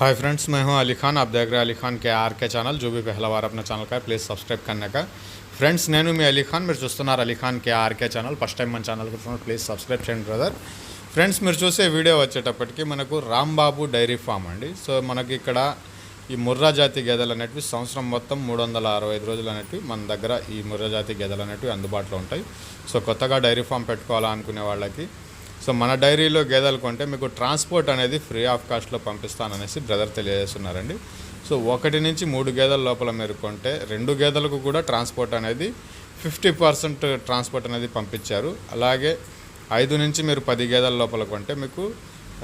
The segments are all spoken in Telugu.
हाय फ्रेंड्स मैं हूं अली खान आप देख रहे हैं अली खान के आर के ఛానల్ जो भी पहला बार अपना ఛానల్ का है ప్లీజ్ సబ్స్క్రైబ్ करने का ఫ్రెండ్స్ నేను మీ అలీ ఖాన్ మీరు చూస్తున్నారు Ali Khan K RK channel first time మన ఛానల్ చూస్తున్నారు ప్లీజ్ సబ్స్క్రైబ్ చేయండి బ్రదర్ ఫ్రెండ్స్ మీరు చూసే వీడియో వచ్చేటప్పటికి మనకు రాంబాబు డైరీ ఫామ్ అండి సో మనకి ఇక్కడ ఈ ముర్రా జాతి గేదెలు అనేటివి సంవత్సరం మొత్తం మూడు వందల అరవై ఐదు రోజులు అనేటివి మన దగ్గర ఈ ముర్రా జాతి గేదెలు అనేటివి అందుబాటులో ఉంటాయి సో కొత్తగా డైరీ ఫామ్ పెట్టుకోవాలా అనుకునే వాళ్ళకి సో మన డైరీలో గేదెలు కొంటే మీకు ట్రాన్స్పోర్ట్ అనేది ఫ్రీ ఆఫ్ కాస్ట్లో పంపిస్తాననేసి బ్రదర్ తెలియజేస్తున్నారండి. సో ఒకటి నుంచి మూడు గేదెల లోపల మీరు కొంటే రెండు గేదెలకు కూడా ట్రాన్స్పోర్ట్ అనేది ఫిఫ్టీ పర్సెంట్ ట్రాన్స్పోర్ట్ అనేది పంపించారు. అలాగే ఐదు నుంచి మీరు పది గేదెల లోపల కొంటే మీకు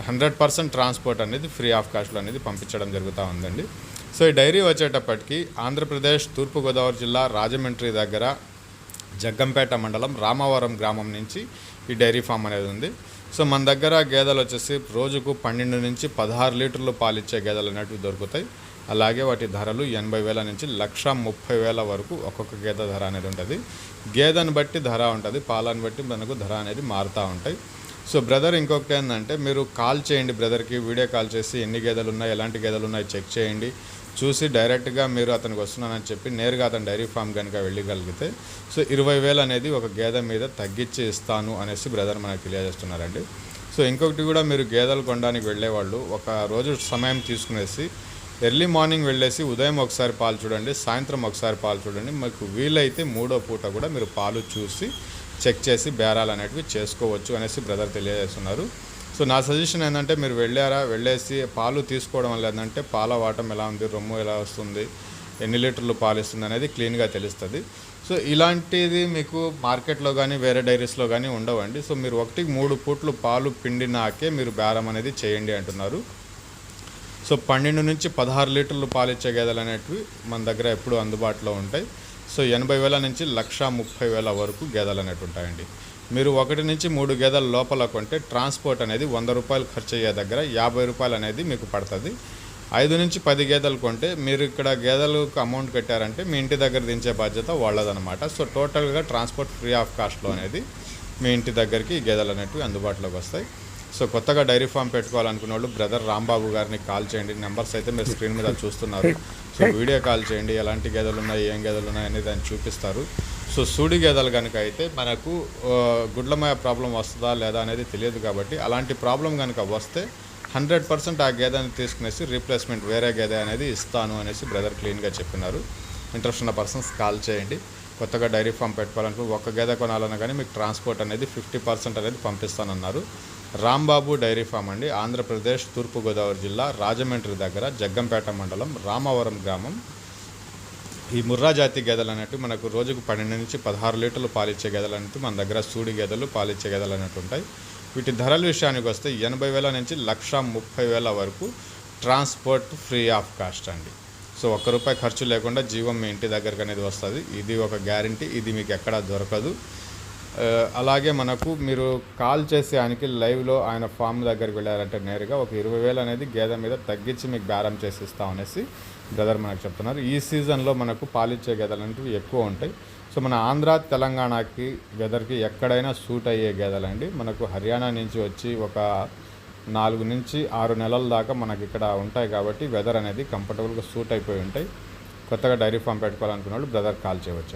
హండ్రెడ్ పర్సెంట్ ట్రాన్స్పోర్ట్ అనేది ఫ్రీ ఆఫ్ కాస్ట్లో అనేది పంపించడం జరుగుతూ ఉందండి. సో ఈ డైరీ వచ్చేటప్పటికి ఆంధ్రప్రదేశ్ తూర్పుగోదావరి జిల్లా రాజమండ్రి దగ్గర జగ్గంపేట మండలం రామవరం గ్రామం నుంచి ఈ డైరీ ఫామ్ అనేది ఉంది. సో మన దగ్గర గేదెలు వచ్చేసి రోజుకు పన్నెండు నుంచి పదహారు లీటర్లు పాలిచ్చే గేదెలు అనేటివి దొరుకుతాయి. అలాగే వాటి ధరలు ఎనభై వేల నుంచి లక్ష ముప్పై వేల వరకు ఒక్కొక్క గేదె ధర అనేది ఉంటుంది. గేదెను బట్టి ధర ఉంటుంది పాలను బట్టి మనకు ధర అనేది మారుతూ ఉంటాయి. సో బ్రదర్ ఇంకొకటి ఏంటంటే మీరు కాల్ చేయండి బ్రదర్కి వీడియో కాల్ చేసి ఎన్ని గేదెలు ఉన్నాయి ఎలాంటి గేదెలు ఉన్నాయి చెక్ చేయండి. చూసి డైరెక్ట్గా మీరు అతనికి వస్తున్నానని చెప్పి నేరుగా అతను డైరీ ఫామ్ కనుక వెళ్ళగలిగితే సో ఇరవై వేలు అనేది ఒక గేదె మీద తగ్గించి ఇస్తాను అనేసి బ్రదర్ మనకు తెలియజేస్తున్నారండి. సో ఇంకొకటి కూడా మీరు గేదెలు కొనడానికి వెళ్ళేవాళ్ళు ఒక రోజు సమయం తీసుకునేసి ఎర్లీ మార్నింగ్ వెళ్ళేసి ఉదయం ఒకసారి పాలు చూడండి సాయంత్రం ఒకసారి పాలు చూడండి మీకు వీలైతే మూడో పూట కూడా మీరు పాలు చూసి చెక్ చేసి బేరాలు అనేటివి చేసుకోవచ్చు అనేసి బ్రదర్ తెలియజేస్తున్నారు. సో నా సజెషన్ ఏంటంటే మీరు వెళ్ళారా వెళ్ళేసి పాలు తీసుకోవడం వల్ల ఏంటంటే పాల వాటం ఎలా ఉంది రొమ్ము ఎలా వస్తుంది ఎన్ని లీటర్లు పాలు ఇస్తుంది అనేది క్లీన్గా తెలుస్తుంది. సో ఇలాంటిది మీకు మార్కెట్లో కానీ వేరే డైరీస్లో కానీ ఉండవండి. సో మీరు ఒకటి మూడు పూట్లు పాలు పిండినాకే మీరు బేరం అనేది చేయండి అంటున్నారు. సో పన్నెండు నుంచి పదహారు లీటర్లు పాలిచ్చే గేదెలు అనేటివి మన దగ్గర ఎప్పుడూ అందుబాటులో ఉంటాయి. సో ఎనభై వేల నుంచి లక్ష ముప్పై వేల వరకు గేదెలు అనేవి ఉంటాయండి. మీరు ఒకటి నుంచి మూడు గేదెల లోపల కొంటే ట్రాన్స్పోర్ట్ అనేది వంద రూపాయలు ఖర్చు అయ్యే దగ్గర యాభై రూపాయలు అనేది మీకు పడుతుంది. ఐదు నుంచి పది గేదెలు కొంటే మీరు ఇక్కడ గేదెలకు అమౌంట్ కట్టారంటే మీ ఇంటి దగ్గర దించే బాధ్యత వాళ్ళదనమాట. సో టోటల్గా ట్రాన్స్పోర్ట్ ఫ్రీ ఆఫ్ కాస్ట్లో అనేది మీ ఇంటి దగ్గరికి ఈ గేదెలు అనేటివి అందుబాటులోకి వస్తాయి. సో కొత్తగా డైరీ ఫామ్ పెట్టుకోవాలనుకున్న వాళ్ళు బ్రదర్ రాంబాబు గారిని కాల్ చేయండి. నెంబర్స్ అయితే మీరు స్క్రీన్ మీద చూస్తున్నారు. సో వీడియో కాల్ చేయండి. ఎలాంటి గేదెలు ఉన్నాయి ఏం గేదెలు ఉన్నాయి అనేది దాన్ని చూపిస్తారు. సో సూడి గేదెలు కనుక అయితే మనకు గుడ్లమయ ప్రాబ్లం వస్తుందా లేదా అనేది తెలియదు కాబట్టి అలాంటి ప్రాబ్లం కనుక వస్తే హండ్రెడ్ పర్సెంట్ ఆ గేదెని తీసుకునేసి రీప్లేస్మెంట్ వేరే గేదె అనేది ఇస్తాను అనేసి బ్రదర్ క్లీన్గా చెప్పినారు. ఇంట్రెస్ట్ ఉన్న పర్సన్స్ కాల్ చేయండి. కొత్తగా డైరీ ఫామ్ పెట్టుకోవాలనుకో ఒక్క గేదె కొనాలన్నా కానీ మీకు ట్రాన్స్పోర్ట్ అనేది ఫిఫ్టీ పర్సెంట్ అనేది పంపిస్తానన్నారు. రాంబాబు డైరీ ఫామ్ అండి. ఆంధ్రప్రదేశ్ తూర్పుగోదావరి జిల్లా రాజమండ్రి దగ్గర జగ్గంపేట మండలం రామవరం గ్రామం. ఈ ముర్రా జాతి గేదెలు అనేవి మనకు రోజుకు పన్నెండు నుంచి పదహారు లీటర్లు పాలిచ్చే గేదెలు అనేవి మన దగ్గర సూడి గేదెలు పాలిచ్చే గేదెలు అనేవి ఉంటాయి. వీటి ధరల విషయానికి వస్తే ఎనభై వేల నుంచి లక్ష ముప్పై వేల వరకు ట్రాన్స్పోర్ట్ ఫ్రీ ఆఫ్ కాస్ట్ అండి. సో ఒక్క రూపాయి ఖర్చు లేకుండా జీవం మీ ఇంటి దగ్గరకు అనేది వస్తుంది. ఇది ఒక గ్యారంటీ. ఇది మీకు ఎక్కడా దొరకదు. అలాగే మనకు మీరు కాల్ చేసి ఆయనకి లైవ్లో ఆయన ఫామ్ దగ్గరికి వెళ్ళారంటే నేరుగా ఒక ఇరవై వేలు అనేది గేదె మీద తగ్గించి మీకు బేరం చేసి ఇస్తాం అనేసి బ్రదర్ మనకు చెప్తున్నారు. ఈ సీజన్లో మనకు పాలిచ్చే గేదెలు అనేవి ఎక్కువ ఉంటాయి. సో మన ఆంధ్ర తెలంగాణకి వెదర్కి ఎక్కడైనా సూట్ అయ్యే గేదెలండి మనకు హర్యానా నుంచి వచ్చి ఒక నాలుగు నుంచి ఆరు నెలల దాకా మనకి ఇక్కడ ఉంటాయి కాబట్టి వెదర్ అనేది కంఫర్టబుల్గా సూట్ అయిపోయి ఉంటాయి. కొత్తగా డైరీ ఫామ్ పెట్టుకోవాలనుకున్న వాళ్ళు బ్రదర్ కాల్ చేయవచ్చు.